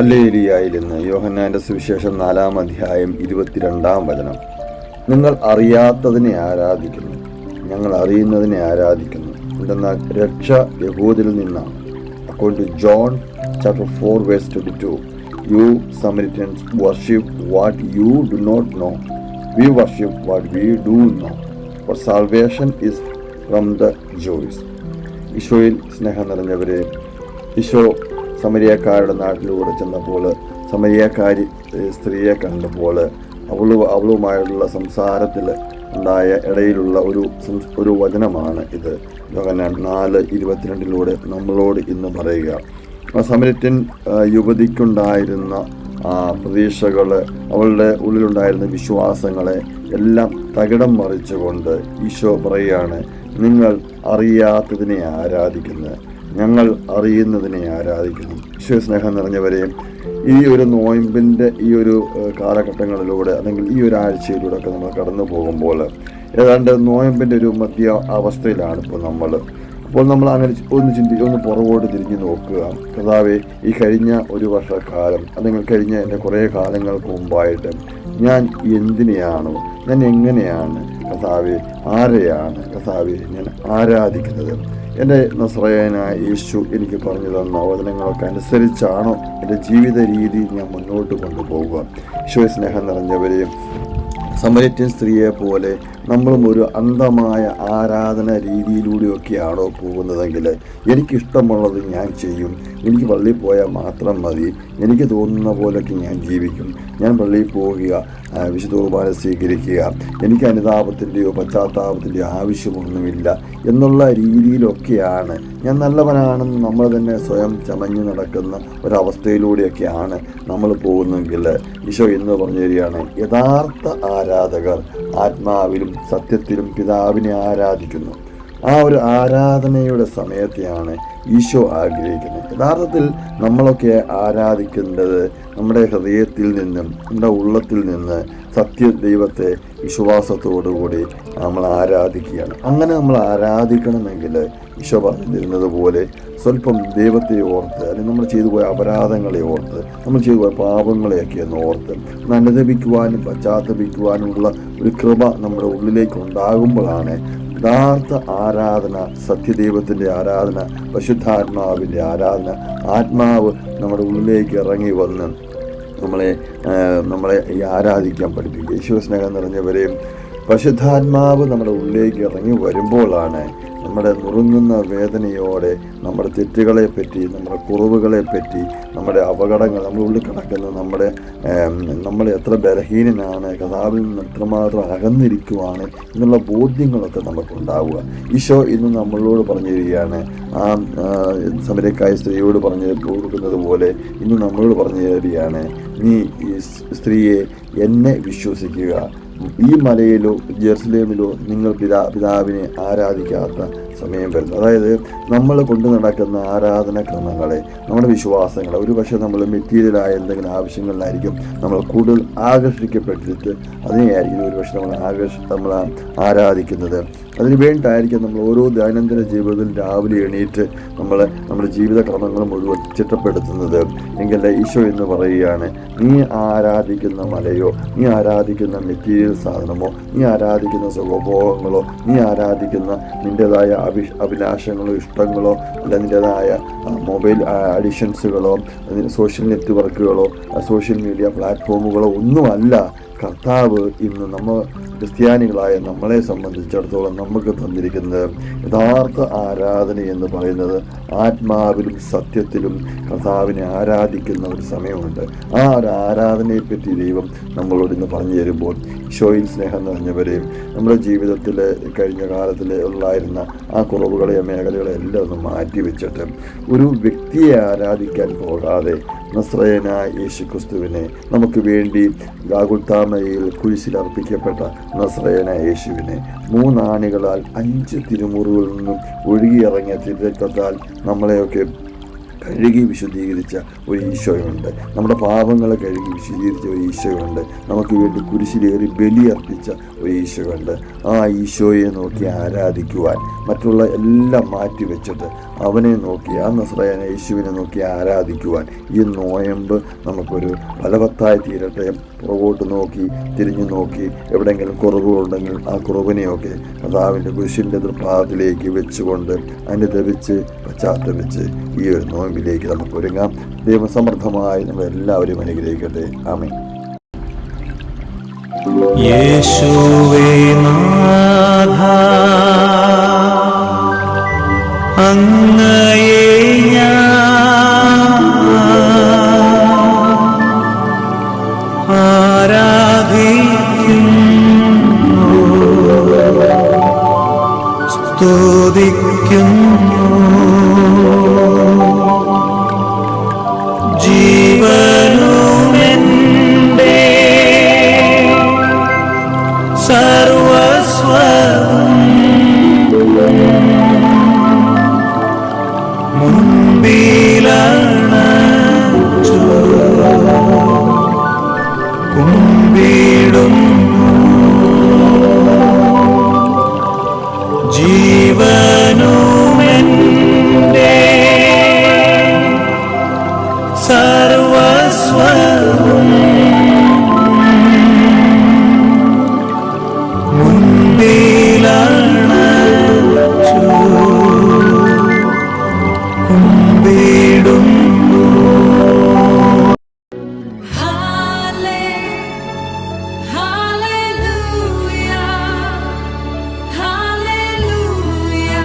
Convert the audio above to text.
ഹല്ലേലിയായിരുന്നു യോഹന്നാന്റെ സുവിശേഷം നാലാം അധ്യായം ഇരുപത്തിരണ്ടാം വചനം. നിങ്ങൾ അറിയാത്തതിനെ ആരാധിക്കുന്നു. ഞങ്ങൾ അറിയുന്നതിനെ ആരാധിക്കുന്നു. എന്തെന്നാൽ രക്ഷ യഹൂദിൽ നിന്നാണ്. According to John chapter four verse twenty two you Samaritans worship what you do not know we worship what we do know for salvation is from the Jews ഈശോയിൽ സ്നേഹം നിറഞ്ഞവരെ ഈശോ സമരിയക്കാരുടെ നാട്ടിലൂടെ ചെന്നപ്പോൾ സമരിയക്കാരി സ്ത്രീയെ കണ്ടപ്പോൾ അവൾ അവളുമായുള്ള സംസാരത്തിൽ ഉണ്ടായ ഇടയിലുള്ള ഒരു ഒരു വചനമാണ് ഇത്. യോഹന്നാൻ നാല് ഇരുപത്തിരണ്ടിലൂടെ നമ്മളോട് ഇന്ന് പറയുക. ആ, യുവതിക്കുണ്ടായിരുന്ന പ്രതീക്ഷകൾ അവളുടെ ഉള്ളിലുണ്ടായിരുന്ന വിശ്വാസങ്ങളെ എല്ലാം തകിടം മറിച്ചുകൊണ്ട് ഈശോ പറയുകയാണ് നിങ്ങൾ അറിയാത്തതിനെ ആരാധിക്കുന്നത് ഞങ്ങൾ അറിയുന്നതിനെ ആരാധിക്കുന്നു. ഈശ്വരസ്നേഹം നിറഞ്ഞവരെയും നിറഞ്ഞവരെ ഈ ഒരു നോയമ്പിന്റെ ഈ ഒരു കാലഘട്ടങ്ങളിലൂടെ അല്ലെങ്കിൽ ഈ ഒരു ആഴ്ചയിലൂടെ ഒക്കെ നമ്മൾ കടന്നു പോകുമ്പോൾ ഏതാണ്ട് നോയമ്പിന്റെ ഒരു മധ്യ അവസ്ഥയിലാണ് ഇപ്പോൾ നമ്മൾ. അപ്പോൾ നമ്മൾ അങ്ങനെ ഒന്ന് ചിന്തി ഒന്ന് പുറകോട്ട് തിരിഞ്ഞു നോക്കുക. കഥാവെ ഈ കഴിഞ്ഞ ഒരു വർഷക്കാലം അല്ലെങ്കിൽ കഴിഞ്ഞ എന്റെ കുറേ കാലങ്ങൾക്ക് മുമ്പായിട്ട് ഞാൻ എന്തിനെയാണോ ഞാൻ എങ്ങനെയാണ് കഥാവെ ആരെയാണ് കഥാവെ ഞാൻ ആരാധിക്കുന്നത്? എന്റെ നസ്രയനായ യേശു എനിക്ക് പറഞ്ഞു തന്ന വചനങ്ങളൊക്കെ അനുസരിച്ചാണോ എന്റെ ജീവിത രീതി ഞാൻ മുന്നോട്ട് കൊണ്ടുപോകുക ഈശോ സ്നേഹം നിറഞ്ഞവരെയും സമരറ്റിൻ സ്ത്രീയെ പോലെ നമ്മളും ഒരു അന്ധമായ ആരാധന രീതിയിലൂടെയൊക്കെയാണോ പോകുന്നതെങ്കിൽ എനിക്കിഷ്ടമുള്ളത് ഞാൻ ചെയ്യും. എനിക്ക് പള്ളിയിൽ പോയാൽ മാത്രം മതി. എനിക്ക് തോന്നുന്ന പോലൊക്കെ ഞാൻ ജീവിക്കും. ഞാൻ പള്ളിയിൽ പോവുക വിശുദ്ധ കുർബാന സ്വീകരിക്കുക. എനിക്ക് അനുതാപത്തിന്റെയോ പശ്ചാത്താപത്തിന്റെയോ ആവശ്യമൊന്നുമില്ല എന്നുള്ള രീതിയിലൊക്കെയാണ്. ഞാൻ നല്ലവനാണെന്ന് നമ്മൾ തന്നെ സ്വയം ചമഞ്ഞു നടക്കുന്ന ഒരവസ്ഥയിലൂടെയൊക്കെയാണ് നമ്മൾ പോകുന്നതെങ്കിൽ ഈശോ എന്ന് പറഞ്ഞു തരികയാണ്. യഥാർത്ഥ ആരാധകർ ആത്മാവിലും സത്യത്തിലും പിതാവിനെ ആരാധിക്കുന്നു. ആ ഒരു ആരാധനയുടെ സമയത്തെയാണ് ഈശോ ആഗ്രഹിക്കുന്നത്. യഥാർത്ഥത്തിൽ നമ്മളൊക്കെ ആരാധിക്കേണ്ടത് നമ്മുടെ ഹൃദയത്തിൽ നിന്നും നമ്മുടെ ഉള്ളത്തിൽ നിന്ന് സത്യ ദൈവത്തെ വിശ്വാസത്തോടുകൂടി നമ്മൾ ആരാധിക്കുകയാണ്. അങ്ങനെ നമ്മൾ ആരാധിക്കണമെങ്കിൽ ഈശോ പറഞ്ഞിരുന്നത് പോലെ സ്വല്പം ദൈവത്തെ ഓർത്ത് അല്ലെങ്കിൽ നമ്മൾ ചെയ്തു പോയ അപരാധങ്ങളെ ഓർത്ത് നമ്മൾ ചെയ്തു പോയ പാപങ്ങളെയൊക്കെ ഒന്ന് ഓർത്ത് നല്ലതപിക്കുവാനും പശ്ചാത്തപിക്കുവാനുമുള്ള ഒരു കൃപ നമ്മുടെ ഉള്ളിലേക്ക് ഉണ്ടാകുമ്പോഴാണ് യഥാർത്ഥ ആരാധന സത്യദൈവത്തിന്റെ ആരാധന പരിശുദ്ധാത്മാവിന്റെ ആരാധന ആത്മാവ് നമ്മുടെ ഉള്ളിലേക്ക് ഇറങ്ങി വന്ന് നമ്മളെ നമ്മളെ ആരാധിക്കാൻ പഠിപ്പിക്കുക യേശുസ്നേഹം നിറഞ്ഞവരെയും പരിശുദ്ധാത്മാവ് നമ്മുടെ ഉള്ളിലേക്ക് ഇറങ്ങി വരുമ്പോഴാണ് നമ്മുടെ നുറുങ്ങുന്ന വേദനയോടെ നമ്മുടെ തെറ്റുകളെ പറ്റി നമ്മുടെ കുറവുകളെ പറ്റി നമ്മുടെ അപകടങ്ങൾ നമ്മുടെ ഉള്ളിൽ കിടക്കുന്ന നമ്മുടെ നമ്മൾ എത്ര ബലഹീനനാണ് കഥാവിൽ നിന്ന് എത്രമാത്രം അകന്നിരിക്കുവാണ് എന്നുള്ള ബോധ്യങ്ങളൊക്കെ നമുക്കുണ്ടാവുക. ഈശോ ഇന്ന് നമ്മളോട് പറഞ്ഞു തരികയാണ് ആ, സമരക്കായ സ്ത്രീയോട് പറഞ്ഞു കൊടുക്കുന്നത് പോലെ ഇന്ന് നമ്മളോട് പറഞ്ഞു തരികയാണ് നീ ഈ സ്ത്രീയെ എന്നെ വിശ്വസിക്കുക ഈ മലയിലോ ജെറുസലേമിലോ നിങ്ങൾ പിതാ പിതാവിനെ ആരാധിക്കാത്ത സമയം വരുന്നു. അതായത് നമ്മൾ കൊണ്ട് നടക്കുന്ന ആരാധന ക്രമങ്ങളെ നമ്മുടെ വിശ്വാസങ്ങളെ ഒരു പക്ഷേ നമ്മൾ മെറ്റീരിയലായ എന്തെങ്കിലും ആവശ്യങ്ങളിലായിരിക്കും നമ്മൾ കൂടുതൽ ആകർഷിക്കപ്പെട്ടിട്ട് അതിനെയായിരിക്കും ഒരു പക്ഷേ നമ്മൾ ആകർഷ നമ്മൾ ആരാധിക്കുന്നത്. അതിന് വേണ്ടിയിട്ടായിരിക്കും നമ്മൾ ഓരോ ദൈനംദിന ജീവിതത്തിൽ രാവിലെ എണീറ്റ് നമ്മൾ നമ്മുടെ ജീവിത ജീവിതക്രമങ്ങൾ മുഴുവൻ ചിട്ടപ്പെടുത്തുന്നത്. എങ്കിൽ ഈശോ എന്ന് പറയുകയാണ് നീ ആരാധിക്കുന്ന മലയോ നീ ആരാധിക്കുന്ന മെറ്റീരിയൽ സാധനമോ നീ ആരാധിക്കുന്ന സുഖഭോഗങ്ങളോ നീ ആരാധിക്കുന്ന നിന്റെതായ അഭി അഭിലാഷങ്ങളോ ഇഷ്ടങ്ങളോ അല്ല നിന്റെതായ മൊബൈൽ അഡിഷൻസുകളോ സോഷ്യൽ നെറ്റ്വർക്കുകളോ സോഷ്യൽ മീഡിയ പ്ലാറ്റ്ഫോമുകളോ ഒന്നുമല്ല കർത്താവ് ഇന്ന് നമ്മൾ ക്രിസ്ത്യാനികളായ നമ്മളെ സംബന്ധിച്ചിടത്തോളം നമുക്ക് തന്നിരിക്കുന്നത് യഥാർത്ഥ ആരാധന എന്ന് പറയുന്നത് ആത്മാവിലും സത്യത്തിലും കർത്താവിനെ ആരാധിക്കുന്ന ഒരു സമയമുണ്ട്. ആ ഒരു ആരാധനയെപ്പറ്റി ദൈവം നമ്മളോട് ഇന്ന് പറഞ്ഞു തരുമ്പോൾ ഈശോയിൽ സ്നേഹം നിറഞ്ഞവരെയും നമ്മുടെ ജീവിതത്തിൽ കഴിഞ്ഞ കാലത്തിൽ ഉള്ളായിരുന്ന ആ കുറവുകളെയും മേഖലകളെ എല്ലാം ഒന്ന് മാറ്റി വെച്ചിട്ട് ഒരു വ്യക്തിയെ ആരാധിക്കാൻ പോകാതെ നസ്രയനായ യേശു ക്രിസ്തുവിനെ നമുക്ക് വേണ്ടി ഗാഗുൽത്താമയിൽ കുരിശിൽ അർപ്പിക്കപ്പെട്ട നസ്രയന യേശുവിനെ മൂന്നാണികളാൽ അഞ്ച് തിരുമുറുകളിൽ നിന്നും ഒഴുകിയിറങ്ങിയ തിരുരക്തത്താൽ നമ്മളെയൊക്കെ കഴുകി വിശുദ്ധീകരിച്ച ഒരു ഈശോയുണ്ട്. നമ്മുടെ പാപങ്ങളെ കഴുകി വിശുദ്ധീകരിച്ച ഒരു ഈശോയുണ്ട്. നമുക്ക് വേണ്ടി കുരിശിലേറി ബലി അർപ്പിച്ച ഒരു ഈശോയുണ്ട്. ആ ഈശോയെ നോക്കി ആരാധിക്കുവാൻ മറ്റുള്ള എല്ലാം മാറ്റി വെച്ചിട്ട് അവനെ നോക്കി ആ നസ്രയനെ യേശുവിനെ നോക്കി ആരാധിക്കുവാൻ ഈ നോയമ്പ് നമുക്കൊരു ഫലവത്തായി തീരട്ടെ. പുറകോട്ട് നോക്കി തിരിഞ്ഞു നോക്കി എവിടെയെങ്കിലും കുറവുകളുണ്ടെങ്കിൽ ആ കുറവിനെയൊക്കെ കഥാവിന്റെ കുരിശിന്റെ ദൃപ്പാദത്തിലേക്ക് വെച്ചുകൊണ്ട് അനുദപിച്ച് പശ്ചാത്തപിച്ച് ഈ ഒരു നോമ്പിലേക്ക് നമുക്ക് ഒരുങ്ങാം. ദൈവസമൃദ്ധമായി നമ്മൾ എല്ലാവരും അനുഗ്രഹിക്കട്ടെ. ആമേ യേശുവേ നാഥ അങ്ങയെ മുൻപിലാണ് ചോ